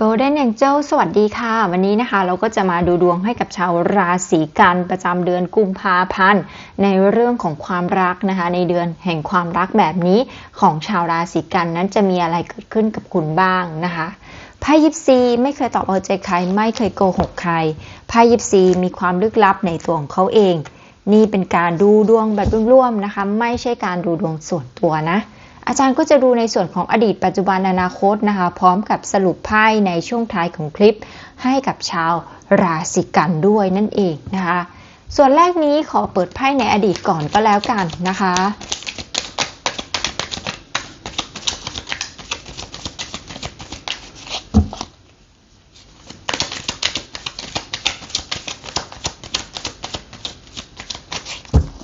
Golden Angel สวัสดีค่ะ วันนี้นะคะเราก็จะมาดูดวงให้กับชาวราศีกันประจำเดือนกุมภาพันธ์ในเรื่องของความรักนะคะ ในเดือนแห่งความรักแบบนี้ของชาวราศีกันนั้นจะมีอะไรเกิดขึ้นกับคุณบ้างนะคะไพ่ยิปซีไม่เคยตอบเอาใจใครไม่เคยโกหกใครไพ่ยิปซีมีความลึกลับในตัวของเขาเอง นี่เป็นการดูดวงแบบร่วมๆนะคะ ไม่ใช่การดูดวงส่วนตัวนะ อาจารย์ก็จะดูในส่วนของอดีตปัจจุบันอนาคตนะคะ พร้อมกับสรุปไพ่ในช่วงท้ายของคลิป ให้กับชาวราศีกันด้วยนั่นเองนะคะ ส่วนแรกนี้ขอเปิดไพ่ในอดีตก่อนก็แล้วกันนะคะ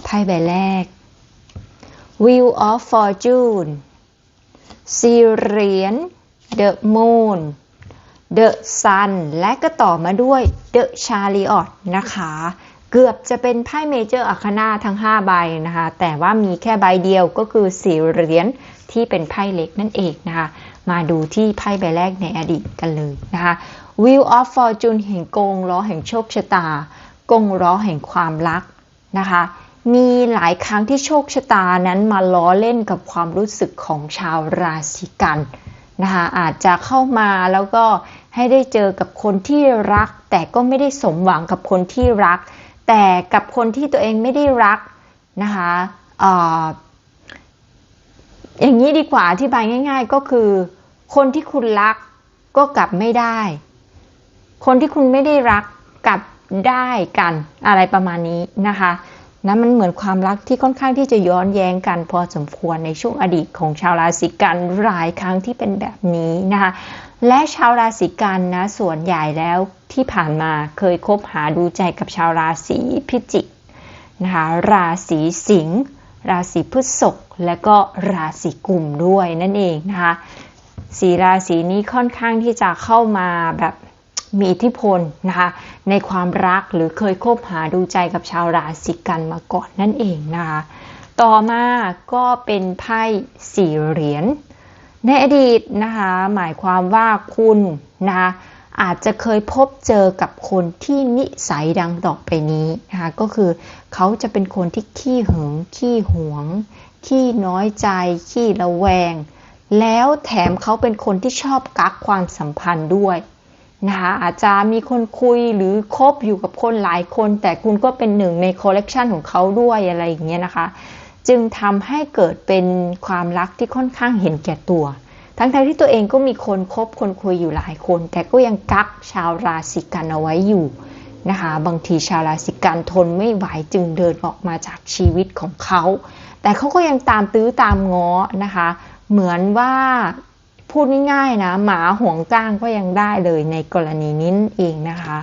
ไพ่ใบแรก Wheel of Fortune สี่เหรียญ The Moon The Sun และก็ต่อมาด้วย The Chariot นะคะ เกือบจะเป็นไพ่เมเจอร์อัคนาทั้ง 5 ใบนะคะ แต่ว่ามีแค่ใบเดียวก็คือสี่เหรียญที่เป็นไพ่เล็กนั่นเองนะคะ มาดูที่ไพ่ใบแรกในอดีตกันเลยนะคะ Wheel of Fortune แห่งกงล้อแห่งโชคชะตากงล้อแห่งความรักนะคะ มีหลายครั้งที่โชคชะตานั้นมาล้อเล่นกับความรู้สึกของชาวราศีกันนะคะอาจจะเข้ามาแล้วก็ให้ได้เจอกับคนที่รัก แต่ก็ไม่ได้สมหวังกับคนที่รัก แต่กับคนที่ตัวเองไม่ได้รักนะคะออย่างนี้ดีกว่าอธิบายง่าย ๆ ก็คือ คนที่คุณรักก็กลับไม่ได้ คนที่คุณไม่ได้รักกลับได้กันอะไรประมาณนี้นะคะ นะมันเหมือนความรักที่ค่อนข้างที่จะย้อนแย้งกันพอสมควรในช่วงอดีตของชาวราศีกันหลายครั้งที่เป็นแบบนี้นะคะและชาวราศีกันนะส่วนใหญ่แล้วที่ผ่านมาเคยคบหาดูใจกับชาวราศีพิจิกนะคะราศีสิงห์ราศีพฤษภและก็ราศีกุมด้วยนั่นเองนะคะสีราศีนี้ค่อนข้างที่จะเข้ามาแบบ มีอิทธิพลนะคะในความรักหรือเคยคบหาดูใจกับชาวราศีกันมาก่อนนั่นเองนะคะต่อมาก็เป็นไพ่สี่เหรียญในอดีตนะคะหมายความว่าคุณนะคะอาจจะเคยพบเจอกับคนที่นิสัยดังต่อไปนี้นะคะก็คือเขาจะเป็นคนที่ขี้หึงขี้หวง ขี้น้อยใจ ขี้ระแวง แล้วแถมเขาเป็นคนที่ชอบกักความสัมพันธ์ด้วย นะคะอาจจะมีคนคุยหรือคบอยู่กับคนหลายคน แต่คุณก็เป็นหนึ่งในคอลเลกชันของเขาด้วยอะไรอย่างเงี้ยนะคะ จึงทำให้เกิดเป็นความรักที่ค่อนข้างเห็นแก่ตัว ทั้งๆทที่ตัวเองก็มีคนคบคนคุยอยู่หลายคน แต่ก็ยังกักชาวราศีกันเอาไว้อยู่นะคะบางทีชาวราศีกันทนไม่ไหวจึงเดินออกมาจากชีวิตของเขา แต่เขาก็ยังตามตื้อตามง้อนะคะ เหมือนว่า พูดง่ายๆนะหมาห่วงจ้างก็ยังได้เลยในกรณีนี้เองนะคะ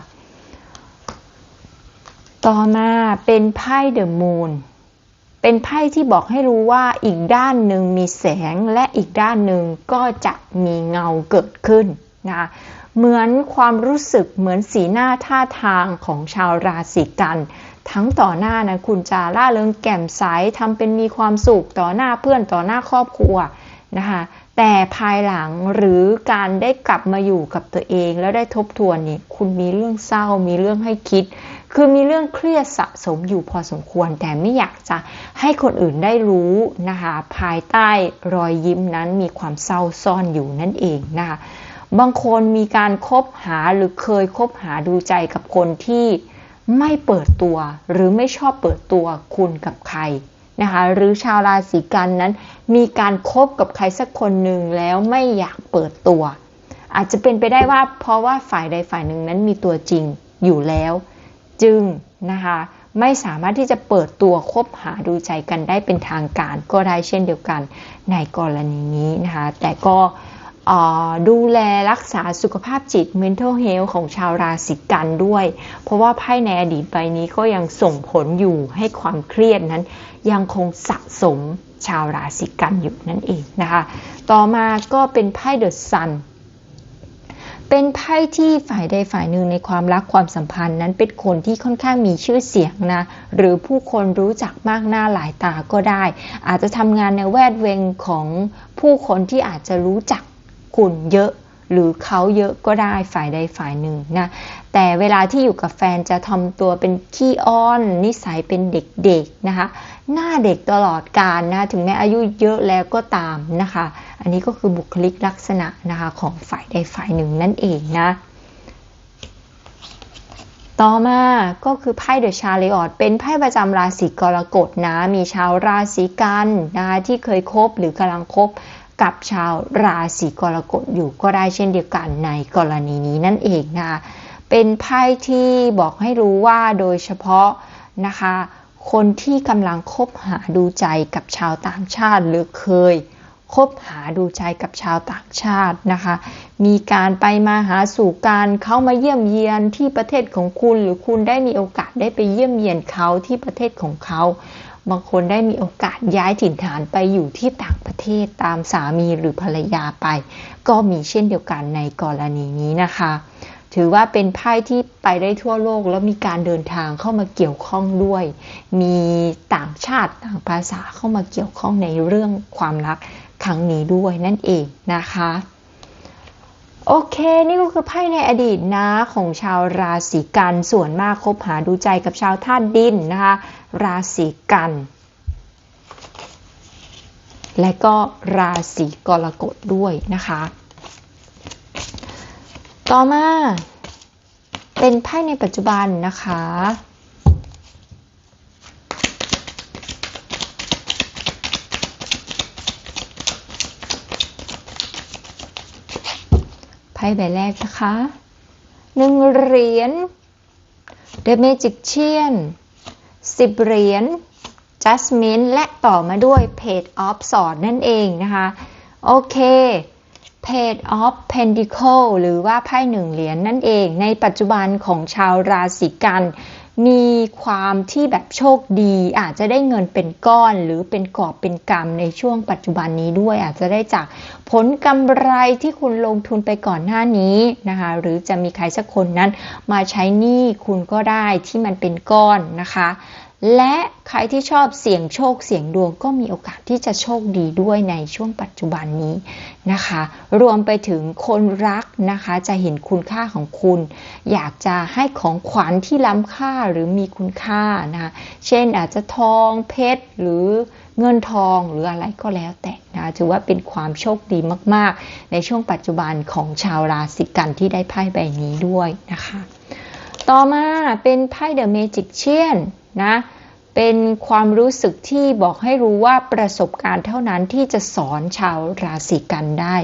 ต่อมาเป็นไพ่เดอะมูนเป็นไพ่ที่บอกให้รู้ว่าอีกด้านหนึ่งมีแสงและอีกด้านหนึ่งก็จะมีเงาเกิดขึ้นนะคะเหมือนความรู้สึกเหมือนสีหน้าท่าทางของชาวราศีกัน ทั้งต่อหน้านะคุณจะล่าเริงแก่มใสทำเป็นมีความสุขต่อหน้าเพื่อนต่อหน้าครอบครัวนะคะ แต่ภายหลังหรือการได้กลับมาอยู่กับตัวเอง แล้วได้ทบทวนนี่คุณมีเรื่องเศร้ามีเรื่องให้คิด คือมีเรื่องเครียดสะสมอยู่พอสมควร แต่ไม่อยากจะให้คนอื่นได้รู้นะคะภายใต้รอยยิ้มนั้นมีความเศร้าซ่อนอยู่นั่นเองนะคะบางคนมีการคบหาหรือเคยคบหาดูใจกับคนที่ไม่เปิดตัว หรือไม่ชอบเปิดตัวคุณกับใคร นะคะหรือชาวราศีกันนั้น มีการครบกับใครสักคนหนึ่งแล้วไม่อยากเปิดตัว อาจจะเป็นไปได้ว่าเพราะว่าฝ่ายใดฝ่ายหนึ่งนั้นมีตัวจริงอยู่แล้ว จึงนะคะไม่สามารถที่จะเปิดตัวคบหาดูใจกันได้เป็นทางการก็ได้เช่นเดียวกันในกรณีนี้นะคะแต่ก็ ดูแลรักษาสุขภาพจิต mental health ของชาวราศีกันด้วย เพราะว่าไพ่ในอดีตใบนี้ก็ยังส่งผลอยู่ให้ความเครียดนั้น ยังคงสะสมชาวราศีกันอยู่นั่นเองนะคะ ต่อมาก็เป็นไพ่เดอะซันเป็นไพ่ที่ฝ่ายใดฝ่ายหนึ่งในความรักความสัมพันธ์นั้นเป็นคนที่ค่อนข้างมีชื่อเสียงนะ หรือผู้คนรู้จักมากหน้าหลายตาก็ได้ อาจจะทำงานในแวดวงของผู้คนที่อาจจะรู้จัก คุณเยอะ หรือเขาเยอะก็ได้ฝ่ายใดฝ่ายหนึ่งนะแต่เวลาที่อยู่กับแฟนจะทำตัวเป็นขี้อ้อน นิสัยเป็นเด็กๆนะคะ หน้าเด็กตลอดกาลนะถึงแม้อายุเยอะแล้วก็ตามนะคะ อันนี้ก็คือบุคลิกลักษณะนะคะของฝ่ายใดฝ่ายหนึ่งนั่นเองนะต่อมาก็คือไพ่เดอะชาเลออดเป็นไพ่ประจำราศีกรกฎนะ มีชาวราศีกันนะคะที่เคยคบหรือกำลังคบ กับชาวราศีกรกฎอยู่ก็ได้เช่นเดียวกันในกรณีนี้นั่นเองนะคะเป็นไพ่ที่บอกให้รู้ว่าโดยเฉพาะนะคะ คนที่กำลังคบหาดูใจกับชาวต่างชาติหรือเคยคบหาดูใจกับชาวต่างชาตินะคะ มีการไปมาหาสู่การเข้ามาเยี่ยมเยียนที่ประเทศของคุณ หรือคุณได้มีโอกาสได้ไปเยี่ยมเยียนเขาที่ประเทศของเขา บางคนได้มีโอกาสย้ายถิ่นฐานไปอยู่ที่ต่างประเทศตามสามีหรือภรรยาไป ก็มีเช่นเดียวกันในกรณีนี้นะคะ ถือว่าเป็นไพ่ที่ไปได้ทั่วโลกแล้วมีการเดินทางเข้ามาเกี่ยวข้องด้วย มีต่างชาติต่างภาษาเข้ามาเกี่ยวข้องในเรื่องความรักครั้งนี้ด้วยนั่นเองนะคะ โอเค นี่ก็คือไพ่ในอดีตนะของชาวราศีกันส่วนมากคบหาดูใจกับชาวธาตุดินนะคะ ราศีกัน และก็ราศีกรกฎด้วยนะคะ ต่อมาเป็นไพ่ในปัจจุบันนะคะ ไพ่ใบแรกนะคะหนึ่งเหรียญ The Magician สิบเหรียญ Jasmine และต่อมาด้วย Page of Sword นั่นเองนะคะ โอเค Page of Pentacle หรือว่าไพ่หนึ่งเหรียญนนั่นเอง ในปัจจุบันของชาวราศีกัน มีความที่แบบโชคดี อาจจะได้เงินเป็นก้อนหรือเป็นกอบเป็นกำในช่วงปัจจุบันนี้ด้วย อาจจะได้จาก ผลกำไรที่คุณลงทุนไปก่อนหน้านี้นะคะหรือจะมีใครสักคนนั้นมาใช้หนี้คุณก็ได้ที่มันเป็นก้อนนะคะ และใครที่ชอบเสี่ยงโชคเสี่ยงดวงก็มีโอกาสที่จะโชคดีด้วยในช่วงปัจจุบันนี้นะคะ รวมไปถึงคนรักนะคะจะเห็นคุณค่าของคุณ อยากจะให้ของขวัญที่ล้ำค่าหรือมีคุณค่านะคะเช่นอาจจะทองเพชรหรือ เงินทองหรืออะไรก็แล้วแต่นะถือว่าเป็นความโชคดีมาก ๆ ในช่วงปัจจุบันของชาวราศีกันที่ได้ไพ่ใบนี้ด้วยนะคะ ต่อมาเป็นไพ่เดอะเมจิกเชียนนะ เป็นความรู้สึกที่บอกให้รู้ว่าประสบการณ์เท่านั้นที่จะสอนชาวราศีกันได้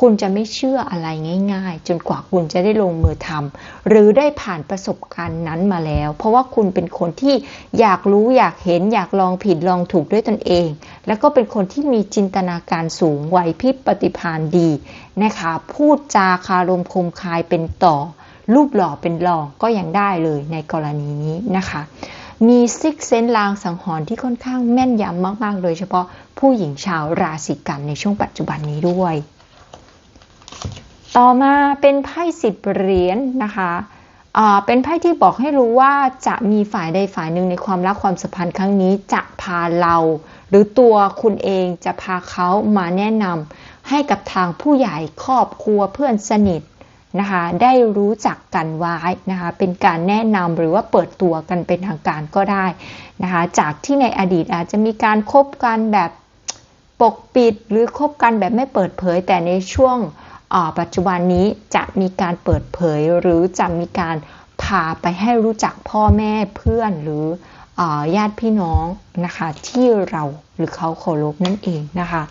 คุณจะไม่เชื่ออะไรง่าย ๆ จนกว่าคุณจะได้ลงมือทำหรือได้ผ่านประสบการณ์นั้นมาแล้ว เพราะว่าคุณเป็นคนที่อยากรู้อยากเห็นอยากลองผิดลองถูกด้วยตนเอง แล้วก็เป็นคนที่มีจินตนาการสูงไหวพริบปฏิภาณดีนะคะ พูดจาคารมคมคายเป็นต่อ รูปหล่อเป็นรองก็ยังได้เลยในกรณีนี้นะคะ มีซิกเซนลางสังหรณ์ที่ค่อนข้างแม่นยำมาก ๆ โดยเฉพาะผู้หญิงชาวราศีกันในช่วงปัจจุบันนี้ด้วย ต่อมาเป็นไพ่สิบเหรียญนนะคะเป็นไพ่ที่บอกให้รู้ว่าจะมีฝ่ายใดฝ่ายหนึ่งในความรักความสัมพันธ์ครั้งนี้จะพาเรา หรือตัวคุณเองจะพาเขามาแนะนำให้กับทางผู้ใหญ่ครอบครัวเพื่อนสนิท นะคะได้รู้จักกันไว้นะคะเป็นการแนะนำหรือว่าเปิดตัวกันเป็นทางการก็ได้นะคะจากที่ในอดีตอาจจะมีการคบกันแบบปกปิดหรือคบกันแบบไม่เปิดเผย แต่ในช่วงปัจจุบันนี้จะมีการเปิดเผย หรือจะมีการพาไปให้รู้จักพ่อแม่เพื่อนหรือญาติพี่น้องนะคะที่เราหรือเขาเคารพนั่นเองนะคะ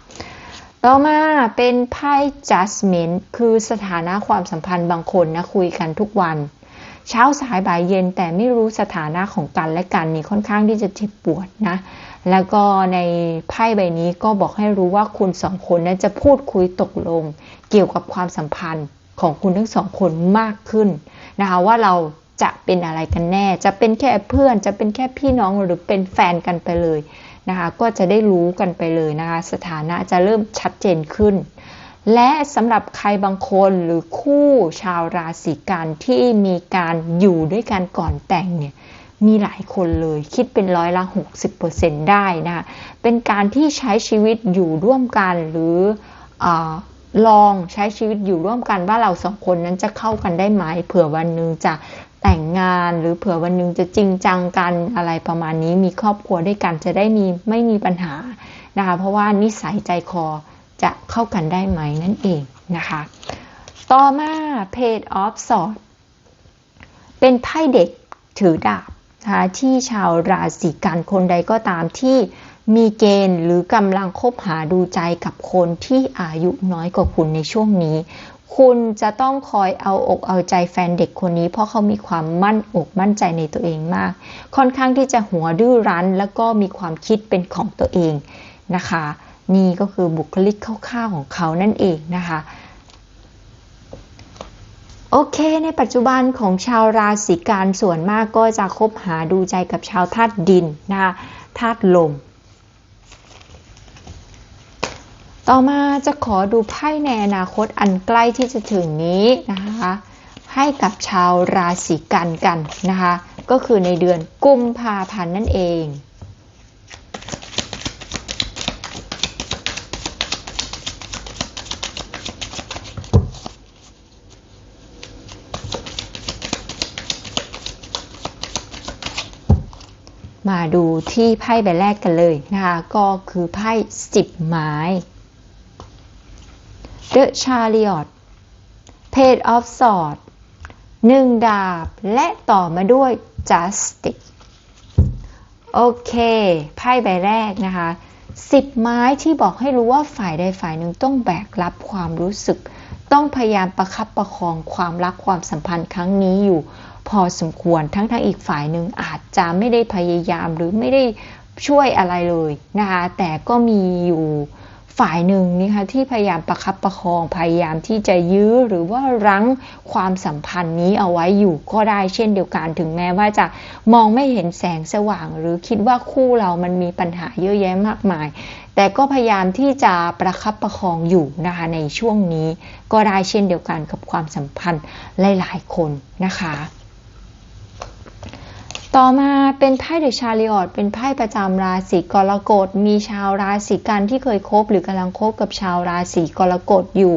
ต่อมาเป็นไพ่ judgment คือสถานะความสัมพันธ์บางคนนะคุยกันทุกวัน เช้าสายบ่ายเย็นแต่ไม่รู้สถานะของกันและกันนี่ค่อนข้างที่จะเจ็บปวดนะ แล้วก็ในไพ่ใบนี้ก็บอกให้รู้ว่าคุณสองคนนั้นจะพูดคุยตกลง เกี่ยวกับความสัมพันธ์ของคุณทั้งสองคนมากขึ้นนะคะว่าเราจะเป็นอะไรกันแน่ จะเป็นแค่เพื่อน จะเป็นแค่พี่น้องหรือเป็นแฟนกันไปเลย นะคะก็จะได้รู้กันไปเลยนะคะ สถานะจะเริ่มชัดเจนขึ้น และสำหรับใครบางคนหรือคู่ชาวราศีกันที่มีการอยู่ด้วยกันก่อนแต่งเนี่ยมีหลายคนเลยคิดเป็นร้อยละ 60%ได้นะคะเป็นการที่ใช้ชีวิตอยู่ร่วมกันหรืออลองใช้ชีวิตอยู่ร่วมกันว่าเราสองคนนั้นจะเข้ากันได้ไหมเผื่อวันหนึ่งจะ แต่งงานหรือเผื่อวันหนึ่งจะจริงจังกันอะไรประมาณนี้มีครอบครัวด้วยกันจะได้มีไม่มีปัญหานะคะเพราะว่านิสัยใจคอจะเข้ากันได้ไหมนั่นเองนะคะ ต่อมา Page of Swords เป็นไพ่เด็กถือดาบนะคะที่ชาวราศีกันคนใดก็ตามที่มีเกณฑ์หรือกำลังคบหาดูใจกับคนที่อายุน้อยกว่าคุณในช่วงนี้ คุณจะต้องคอยเอาอกเอาใจแฟนเด็กคนนี้ เพราะเขามีความมั่นอกมั่นใจในตัวเองมาก ค่อนข้างที่จะหัวดื้อรั้น แล้วก็มีความคิดเป็นของตัวเองนะคะ นี่ก็คือบุคลิกคร่าวๆของเขานั่นเองนะคะโอเค ในปัจจุบันของชาวราศีกันส่วนมากก็จะคบหาดูใจกับชาวธาตุดินนะคะธาตุลม ต่อมาจะขอดูไพ่ในอนาคตอันใกล้ที่จะถึงนี้นะคะให้กับชาวราศีกันกันนะคะ ก็คือในเดือนกุมภาพันธ์นั่นเองมาดูที่ไพ่ใบแรกกันเลยนะคะ ก็คือไพ่สิบไม้ The Chariot Page of Sword หนึ่งดาบ และต่อมาด้วย Justice โอเค ไพ่ใบแรกนะคะสิบไม้ที่บอกให้รู้ว่าฝ่ายใดฝ่ายหนึ่งต้องแบกรับความรู้สึก ต้องพยายามประคับประคองความรักความสัมพันธ์ครั้งนี้อยู่ พอสมควรทั้งทางอีกฝ่ายหนึ่งอาจจะไม่ได้พยายามหรือไม่ได้ช่วยอะไรเลยนะคะแต่ก็มีอยู่ ฝ่ายหนึ่งนะคะที่พยายามประคับประคองพยายามที่จะยื้อหรือว่ารั้งความสัมพันธ์นี้เอาไว้อยู่ก็ได้เช่นเดียวกัน ถึงแม้ว่าจะมองไม่เห็นแสงสว่าง หรือคิดว่าคู่เรามันมีปัญหาเยอะแยะมากมาย แต่ก็พยายามที่จะประคับประคองอยู่นะคะในช่วงนี้ ก็ได้เช่นเดียวกันกับความสัมพันธ์หลาย ๆ คนนะคะ ต่อมาเป็นไพ่เดอะชาริออตเป็นไพ่ประจำราศีกรกฎมีชาวราศีกันที่เคยคบหรือกำลังคบกับชาวราศีกรกฎอยู่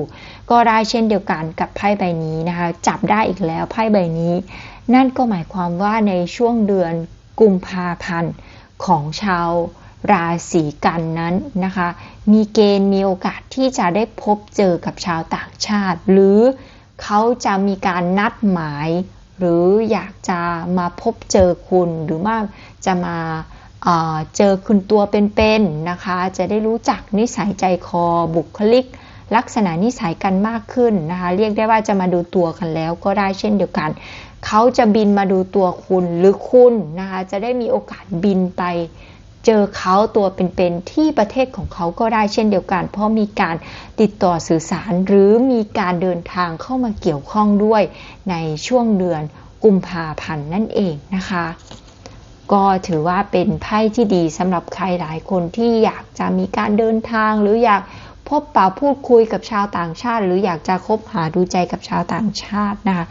ก็ได้เช่นเดียวกันกับไพ่ใบนี้นะคะ จับได้อีกแล้วไพ่ใบนี้ นั่นก็หมายความว่าในช่วงเดือนกุมภาพันธ์ของชาวราศีกันนั้นนะคะ มีเกณฑ์มีโอกาสที่จะได้พบเจอกับชาวต่างชาติ หรือเขาจะมีการนัดหมาย หรืออยากจะมาพบเจอคุณหรือว่าจะมาเเจอคุณตัวเป็นๆนะคะ จะได้รู้จักนิสัยใจคอบุคลิก ลักษณะนิสัยกันมากขึ้นนะคะ เรียกได้ว่าจะมาดูตัวกันแล้วก็ได้เช่นเดียวกัน เขาจะบินมาดูตัวคุณหรือคุณนะคะ จะได้มีโอกาสบินไป เจอเขาตัวเป็นๆที่ประเทศของเขาก็ได้เช่นเดียวกัน เพราะมีการติดต่อสื่อสารหรือมีการเดินทางเข้ามาเกี่ยวข้องด้วยในช่วงเดือนกุมภาพันธ์นั่นเองนะคะ ก็ถือว่าเป็นไพ่ที่ดีสำหรับใครหลายคนที่อยากจะมีการเดินทางหรืออยากพบปะพูดคุยกับชาวต่างชาติ หรืออยากจะคบหาดูใจกับชาวต่างชาตินะคะ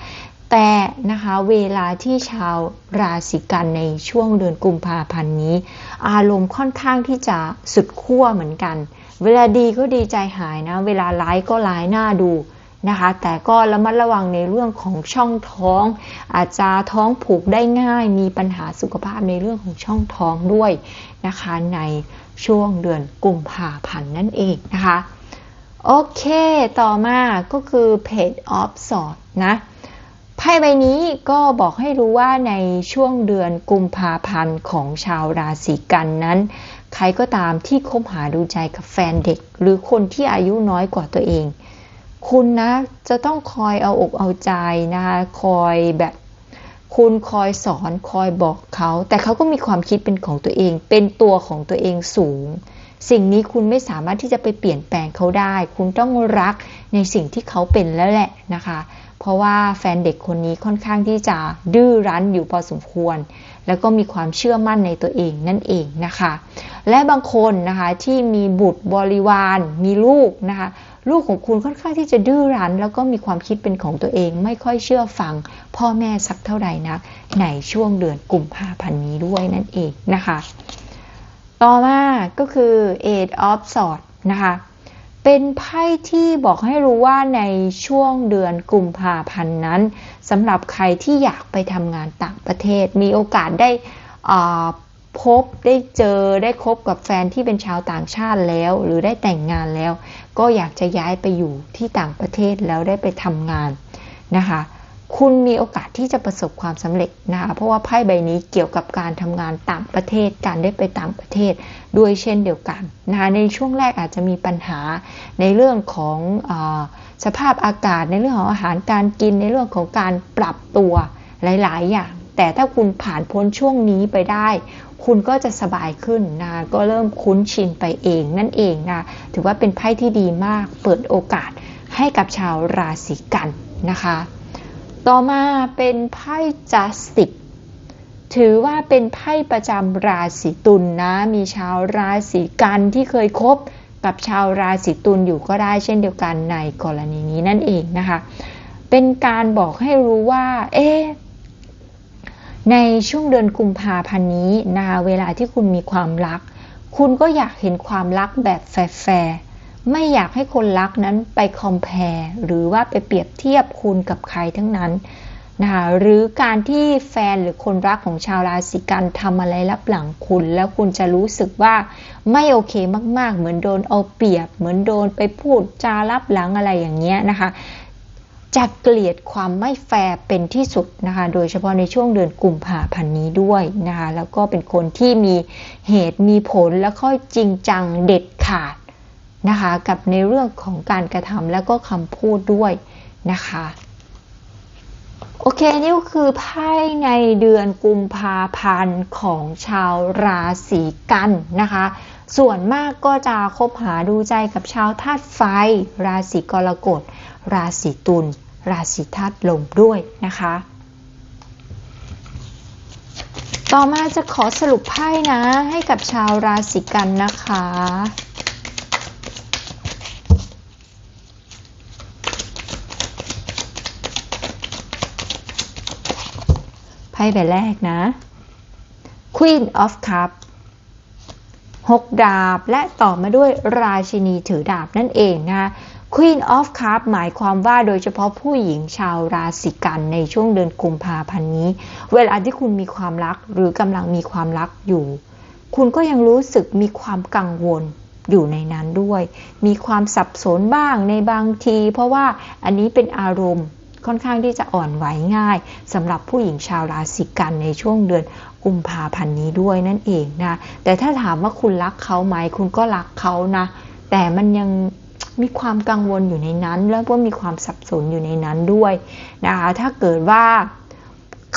แต่นะคะเวลาที่ชาวราศีกันในช่วงเดือนกุมภาพันธ์นี้ อารมณ์ค่อนข้างที่จะสุดขั้วเหมือนกัน เวลาดีก็ดีใจหายนะ เวลาร้ายก็ร้ายหน้าดูนะคะ แต่ก็ระมัดระวังในเรื่องของช่องท้อง อาจจะท้องผูกได้ง่าย มีปัญหาสุขภาพในเรื่องของช่องท้องด้วยนะคะในช่วงเดือนกุมภาพันธ์นั่นเองนะคะ โอเค ต่อมาก็คือ Page of sword นะ ไพ่ใบนี้ก็บอกให้รู้ว่าในช่วงเดือนกุมภาพันธ์ของชาวราศีกันนั้น ใครก็ตามที่คบหาดูใจกับแฟนเด็ก หรือคนที่อายุน้อยกว่าตัวเอง คุณนะจะต้องคอยเอาอกเอาใจนะคะคอยแบบคุณคอยสอนคอยบอกเขา แต่เขาก็มีความคิดเป็นของตัวเอง เป็นตัวของตัวเองสูง สิ่งนี้คุณไม่สามารถที่จะไปเปลี่ยนแปลงเขาได้ คุณต้องรักในสิ่งที่เขาเป็นแล้วแหละนะคะ เพราะว่าแฟนเด็กคนนี้ค่อนข้างที่จะดื้อรั้นอยู่พอสมควร แล้วก็มีความเชื่อมั่นในตัวเองนั่นเองนะคะ และบางคนนะคะที่มีบุตรบริวารมีลูกนะคะลูกของคุณค่อนข้างที่จะดื้อรั้น แล้วก็มีความคิดเป็นของตัวเอง ไม่ค่อยเชื่อฟัง พ่อแม่สักเท่าไหร่นัก ในช่วงเดือนกุมภาพันธ์นี้ด้วยนั่นเองนะคะ ต่อมาก็คือ Eight of Swords นะคะ เป็นไพ่ที่บอกให้รู้ว่าในช่วงเดือนกุมภาพันธ์นั้นสำหรับใครที่อยากไปทำงานต่างประเทศ มีโอกาสได้พบได้เจอได้คบกับแฟนที่เป็นชาวต่างชาติแล้ว หรือได้แต่งงานแล้ว ก็อยากจะย้ายไปอยู่ที่ต่างประเทศแล้วได้ไปทำงานนะคะ คุณมีโอกาสที่จะประสบความสำเร็จนะคะเพราะว่าไพ่ใบนี้เกี่ยวกับการทำงานต่างประเทศการได้ไปต่างประเทศด้วยเช่นเดียวกันนะคะในช่วงแรกอาจจะมีปัญหาในเรื่องของอสภาพอากาศ ในเรื่องของอาหารการกินในเรื่องของการปรับตัวหลาย ๆ อย่าง แต่ถ้าคุณผ่านพ้นช่วงนี้ไปได้ คุณก็จะสบายขึ้นนะก็เริ่มคุ้นชินไปเองนั่นเองนะถือว่าเป็นไพ่ที่ดีมากเปิดโอกาสให้กับชาวราศีกันนะคะ ต่อมาเป็นไพ่จัสติกถือว่าเป็นไพ่ประจำราศีตุลนนะ มีชาวราศีกันที่เคยคบกับชาวราศีตุลอยู่ก็ได้เช่นเดียวกันในกรณีนี้นั่นเองนะคะ เป็นการบอกให้รู้ว่า เอ๊ในช่วงเดือนกุมภาพันธ์นี้นะคะเวลาที่คุณมีความรัก คุณก็อยากเห็นความรักแบบแฟร์ ไม่อยากให้คนรักนั้นไปคอมเพลหรือว่าไปเปรียบเทียบคุณกับใครทั้งนั้นนะคะหรือการที่แฟนหรือคนรักของชาวราศีกันทำอะไรรับหลังคุณ แล้วคุณจะรู้สึกว่าไม่โอเคมากๆ เหมือนโดนเอาเปรียบ เหมือนโดนไปพูดจารับหลังอะไรอย่างเงี้ยนะคะจะเกลียดความไม่แฟร์เป็นที่สุดนะคะ โดยเฉพาะในช่วงเดือนกุมภาพันธ์นี้ด้วยนะคะ แล้วก็เป็นคนที่มีเหตุมีผลแล้วก็จริงจังเด็ดขาด นะคะ กับในเรื่องของการกระทำแล้วก็คำพูดด้วยนะคะโอเค นี่ก็คือไพ่ในเดือนกุมภาพันธ์ของชาวราศีกันนะคะ ส่วนมากก็จะคบหาดูใจกับชาวธาตุไฟ ราศีกรกฎ ราศีตุล ราศีธาตุลมด้วยนะคะ ต่อมาจะขอสรุปไพ่นะให้กับชาวราศีกันนะคะ ไพ่ใบแรกนะ Queen of Cup หกดาบและต่อมาด้วยราชินีถือดาบนั่นเองนะคะ Queen of Cup หมายความว่าโดยเฉพาะผู้หญิงชาวราศีกันในช่วงเดือนกุมภาพันธ์นี้ เวลาที่คุณมีความรักหรือกำลังมีความรักอยู่ คุณก็ยังรู้สึกมีความกังวลอยู่ในนั้นด้วย มีความสับสนบ้างในบางที เพราะว่าอันนี้เป็นอารมณ์ ค่อนข้างที่จะอ่อนไหวง่ายสำหรับผู้หญิงชาวราศีกันในช่วงเดือนกุมภาพันธ์นี้ด้วยนั่นเองนะ แต่ถ้าถามว่าคุณรักเขาไหม คุณก็รักเขานะ แต่มันยังมีความกังวลอยู่ในนั้น แล้วก็มีความสับสนอยู่ในนั้นด้วยนะคะถ้าเกิดว่า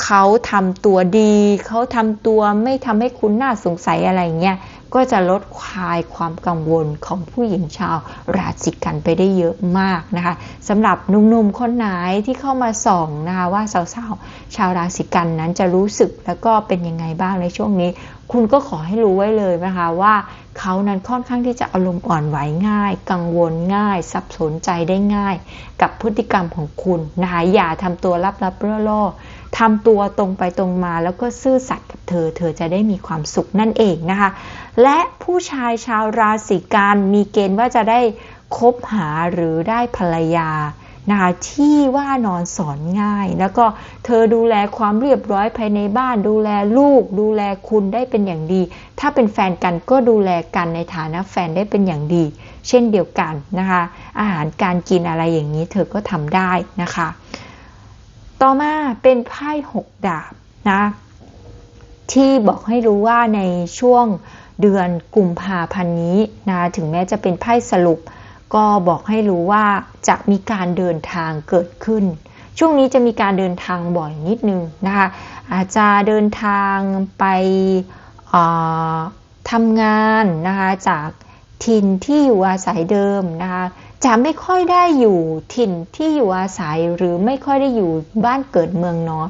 เขาทำตัวดี เขาทำตัวไม่ทำให้คุณน่าสงสัยอะไรเงี้ย ก็จะลดคลายความกังวลของผู้หญิงชาวราศีกันไปได้เยอะมากนะคะสำหรับหนุ่มๆคนไหนที่เข้ามาส่องนะคะว่าสาวๆชาวราศีกันนั้นจะรู้สึกแล้วก็เป็นยังไงบ้างในช่วงนี้ คุณก็ขอให้รู้ไว้เลยนะคะว่าเขานั้นค่อนข้างที่จะอารมณ์อ่อนไหวง่าย กังวลง่าย สับสนใจได้ง่าย กับพฤติกรรมของคุณนะคะอย่าทำตัวลับๆล่อๆ ทำตัวตรงไปตรงมาแล้วก็ซื่อสัตย์กับเธอ เธอจะได้มีความสุขนั่นเองนะคะ และผู้ชายชาวราศีกันมีเกณฑ์ว่าจะได้คบหาหรือได้ภรรยานะคะที่ว่านอนสอนง่าย แล้วก็เธอดูแลความเรียบร้อยภายในบ้าน ดูแลลูก ดูแลคุณได้เป็นอย่างดี ถ้าเป็นแฟนกันก็ดูแลกันในฐานะแฟนได้เป็นอย่างดี เช่นเดียวกันนะคะ อาหารการกินอะไรอย่างนี้เธอก็ทำได้นะคะ ต่อมาเป็นไพ่หกดาบนะที่บอกให้รู้ว่าในช่วงเดือนกุมภาพันธ์นี้นะถึงแม้จะเป็นไพ่สรุป ก็บอกให้รู้ว่าจะมีการเดินทางเกิดขึ้น ช่วงนี้จะมีการเดินทางบ่อยนิดนึงนะคะอาจจะเดินทางไปทำงานนะคะจากถิ่นที่อยู่อาศัยเดิมนะคะ จะไม่ค่อยได้อยู่ถิ่นที่อยู่อาศัยหรือไม่ค่อยได้อยู่บ้านเกิดเมืองนอน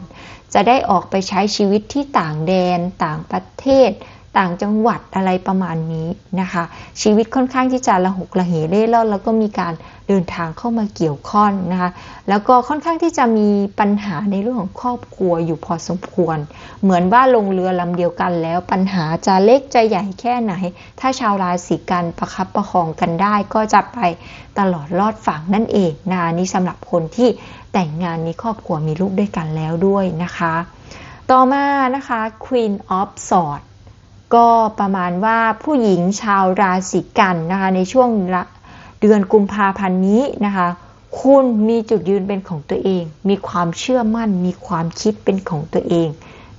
จะได้ออกไปใช้ชีวิตที่ต่างแดนต่างประเทศ ต่างจังหวัดอะไรประมาณนี้นะคะ ชีวิตค่อนข้างที่จะระหกระเหเร่ร่อนแล้วก็มีการเดินทางเข้ามาเกี่ยวข้องนะคะแล้วก็ค่อนข้างที่จะมีปัญหาในเรื่องของครอบครัวอยู่พอสมควร เหมือนว่าลงเรือลำเดียวกันแล้วปัญหาจะเล็กจะใหญ่แค่ไหน ถ้าชาวราศีกันประคับประคองกันได้ ก็จะไปตลอดรอดฝั่งนั่นเองนะนี่สำหรับคนที่แต่งงานมีครอบครัวมีลูกด้วยกันแล้วด้วยนะคะ ต่อมานะคะ Queen of Swords ก็ประมาณว่าผู้หญิงชาวราศีกันนะคะในช่วงเดือนกุมภาพันธ์นี้นะคะคุณมีจุดยืนเป็นของตัวเอง มีความเชื่อมั่น มีความคิดเป็นของตัวเอง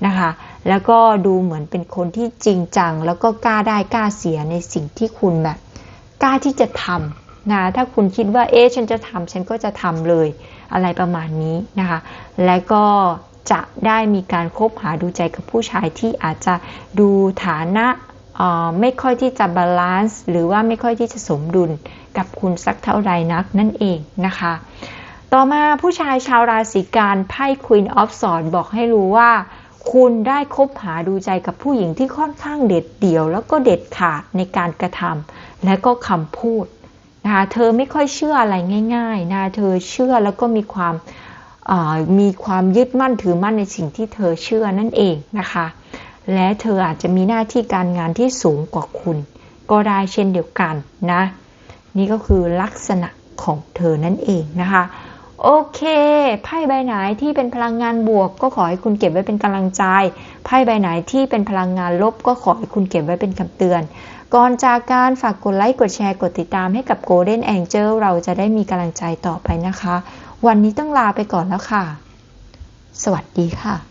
นะคะ แล้วก็ดูเหมือนเป็นคนที่จริงจัง แล้วก็กล้าได้กล้าเสียในสิ่งที่คุณแบบกล้าที่จะทำนะ ถ้าคุณคิดว่า เอ๊ะ ฉันจะทำฉันก็จะทำเลย อะไรประมาณนี้นะคะ และก็ จะได้มีการคบหาดูใจกับผู้ชายที่อาจจะดูฐานะไม่ค่อยที่จะบาลานซ์หรือว่าไม่ค่อยที่จะสมดุลกับคุณสักเท่าใดนักนั่นเองนะคะ ต่อมาผู้ชายชาวราศีกันไพ่ Queen of s w o r d บอกให้รู้ว่า คุณได้คบหาดูใจกับผู้หญิงที่ค่อนข้างเด็ดเดี่ยว แล้วก็เด็ดขาดในการกระทำและก็คำพูดนะคะเธอไม่ค่อยเชื่ออะไรง่ายๆนะเธอเชื่อแล้วก็มีความ มีความยึดมั่นถือมั่นในสิ่งที่เธอเชื่อนั่นเองนะคะ และเธออาจจะมีหน้าที่การงานที่สูงกว่าคุณ ก็ได้เช่นเดียวกันนะ นี่ก็คือลักษณะของเธอนั่นเองนะคะโอเค ไพ่ใบไหนที่เป็นพลังงานบวก ก็ขอให้คุณเก็บไว้เป็นกำลังใจ ไพ่ใบไหนที่เป็นพลังงานลบ ก็ขอให้คุณเก็บไว้เป็นคำเตือน ก่อนจากการฝากกดไลค์ กดแชร์ กดติดตามให้กับ Golden Angel เราจะได้มีกำลังใจต่อไปนะคะ วันนี้ต้องลาไปก่อนแล้วค่ะ สวัสดีค่ะ